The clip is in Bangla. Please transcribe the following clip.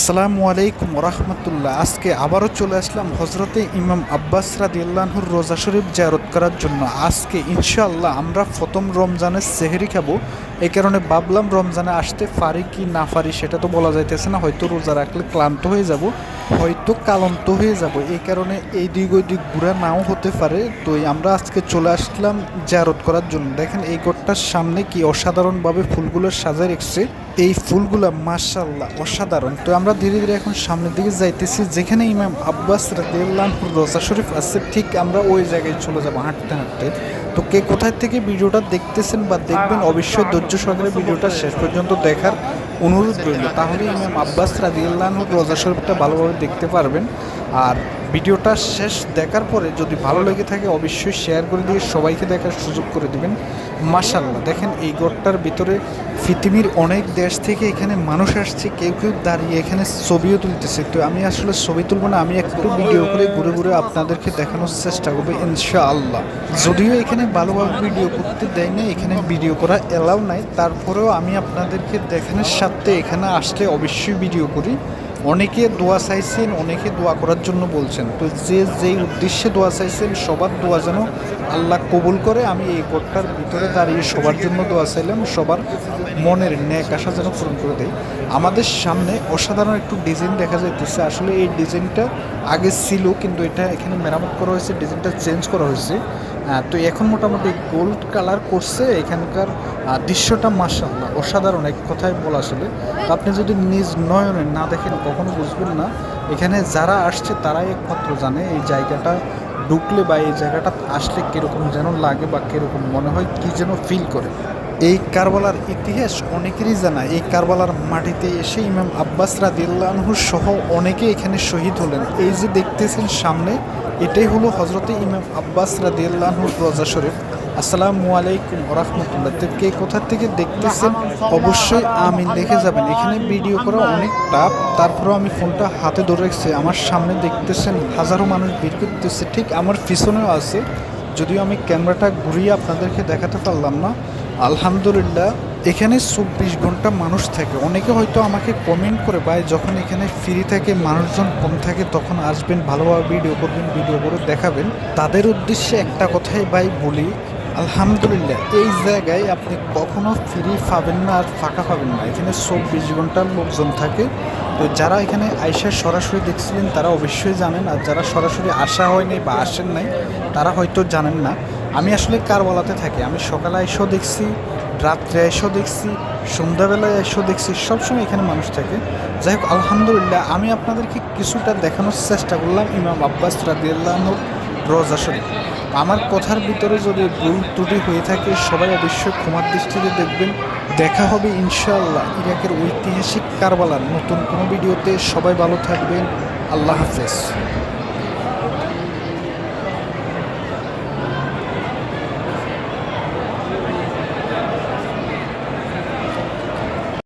আসসালামু আলাইকুম রহমতুল্লাহ আজকে আবারও চলে আসলাম হজরতে ইমাম আব্বাস রাদিল্লাহুর রোজা শরীফ জায়রত করার জন্য। আজকে ইনশাআল্লাহ আমরা ফতম রমজানের সেহেরি খাব। এই কারণে ভাবলাম রমজানে আসতে পারি কি না পারি সেটা তো বলা যাইতেছে না, হয়তো রোজা রাখলে ক্লান্ত হয়ে যাব, হয়তো কালন্ত হয়ে যাব। এই কারণে এই দিক ওই দিক ঘুরা নাও হতে পারে। তো আমরা আজকে চলে আসলাম জারত করার জন্য। দেখেন এই ঘরটার সামনে কি অসাধারণভাবে ফুলগুলো সাজায় রেখেছে। এই ফুলগুলো মার্শাল্লাহ অসাধারণ। তো আমরা ধীরে ধীরে এখন সামনের দিকে যাইতেছি, যেখানে ইমাম আব্বাস রাদিয়াল্লাহুর রোজা শরীফ আছে, ঠিক আমরা ওই জায়গায় চলে যাব হাঁটতে হাঁটতে। তো কে কোথায় থেকে ভিডিওটা দেখতেছেন বা দেখবেন, অবশ্যই ধৈর্য সহকারে ভিডিওটা শেষ পর্যন্ত দেখার অনুরোধ রইল। তাহলে ইমাম আব্বাস রাজিউল্লাহ রোজা শরীফটা ভালোভাবে দেখতে পারবেন। আর ভিডিওটা শেষ দেখার পরে যদি ভালো লেগে থাকে, অবশ্যই শেয়ার করে দিয়ে সবাইকে দেখার সুযোগ করে দিবেন। মাশাল্লাহ দেখেন এই গড়টার ভিতরে পৃথিবীর অনেক দেশ থেকে এখানে মানুষ আসছে, কেউ কেউ দাঁড়িয়ে এখানে ছবিও তুলতেছে। তো আমি আসলে ছবি তুলব না, আমি একটু ভিডিও করে ঘুরে ঘুরে আপনাদেরকে দেখানোর চেষ্টা করব, ইনশাআল্লাহ। যদিও এখানে ভালোভাবে ভিডিও করতে দেয় না এখানে ভিডিও করা এলাও নাই, তারপরেও আমি আপনাদেরকে দেখানোর সাথে এখানে আসলে অবশ্যই ভিডিও করি। অনেকে দোয়া চাইছেন, অনেকে দোয়া করার জন্য বলছেন। তো যে যেই উদ্দেশ্যে দোয়া চাইছেন, সবার দোয়া যেন আল্লাহ কবুল করে। আমি এই কোটটার ভিতরে দাঁড়িয়ে সবার জন্য দোয়া চাইলাম, সবার মনের ন্যাক আশা যেন পূরণ করে দেয়। আমাদের সামনে অসাধারণ একটু ডিজাইন দেখা যাইতেছে। আসলে এই ডিজাইনটা আগে ছিল, কিন্তু এটা এখানে মেরামত করা হয়েছে, ডিজাইনটা চেঞ্জ করা হয়েছে। তো এখন মোটামুটি গোল্ড কালার করছে এখানকার দৃশ্যটা মাসাল্লাহ অসাধারণ এক কথায় বলা আসলে। আপনি যদি নিজ নয়নে না দেখেন, কখনো বুঝবেন না। এখানে যারা আসছে, তারাই একমাত্র জানে এই জায়গাটা ঢুকলে বা এই জায়গাটা আসলে কীরকম যেন লাগে বা কীরকম মনে হয়, কী যেন ফিল করে। এই কারবালার ইতিহাস অনেকেরই জানা। এই কারবালার মাটিতে এসে ইমাম আব্বাস রাদিল্লাহু সহ অনেকে এখানে শহীদ হলেন। এই যে দেখতেছেন সামনে এটাই হলো হজরতে ইমাম আব্বাস রাদিয়াল্লাহুর রোজা শরীফ। আসসালামু আলাইকুম রহমতুল্লাহ। তো কে কোথা থেকে দেখতেছেন? অবশ্যই আমি দেখে যাবেন। এখানে ভিডিও করা অনেক টাফ। তারপরেও আমি ফোনটা হাতে ধরে রেখেছি। আমার সামনে দেখতেছেন হাজারো মানুষ ভিড় করতেছে। ঠিক আমার পিছনেও আছে। যদিও আমি ক্যামেরাটা ঘুরিয়ে আপনাদেরকে দেখাতে পারলাম না। আলহামদুলিল্লাহ। এখানে চব্বিশ ঘণ্টা মানুষ থাকে। অনেকে হয়তো আমাকে কমেন্ট করে, ভাই, যখন এখানে ফ্রি থাকে, মানুষজন কম থাকে, তখন আসবেন, ভালোভাবে ভিডিও করবেন ভিডিও করে দেখাবেন। তাদের উদ্দেশ্যে একটা কথাই ভাই বলি, আলহামদুলিল্লাহ, এই জায়গায় আপনি কখনো ফ্রি পাবেন না আর ফাঁকা পাবেন না। এখানে চব্বিশ ঘণ্টার লোকজন থাকে। তো যারা এখানে আইসা সরাসরি দেখছিলেন, তারা অবশ্যই জানেন। আর যারা সরাসরি আসা হয়নি বা আসেন নাই, তারা হয়তো জানেন না। আমি আসলে কারবালাতে থাকি। আমি সকালে এসেও দেখছি রাত্রে এসেও দেখছি, সন্ধ্যাবেলায় এসেও দেখছি, সবসময় এখানে মানুষ থাকে। যাই হোক, আলহামদুলিল্লাহ, আমি আপনাদেরকে কিছুটা দেখানোর চেষ্টা করলাম, ইমাম আব্বাস রাদিয়াল্লাহুর রোজা শরীফ। আমার কথার ভিতরে যদি ভুল ত্রুটি হয়ে থাকে, সবাই অবশ্যই ক্ষমার দৃষ্টিতে দেখবেন। দেখা হবে ইনশাআল্লাহ ইরাকের ঐতিহাসিক কারবালার নতুন কোনো ভিডিওতে। সবাই ভালো থাকবেন। আল্লাহ হাফেজ।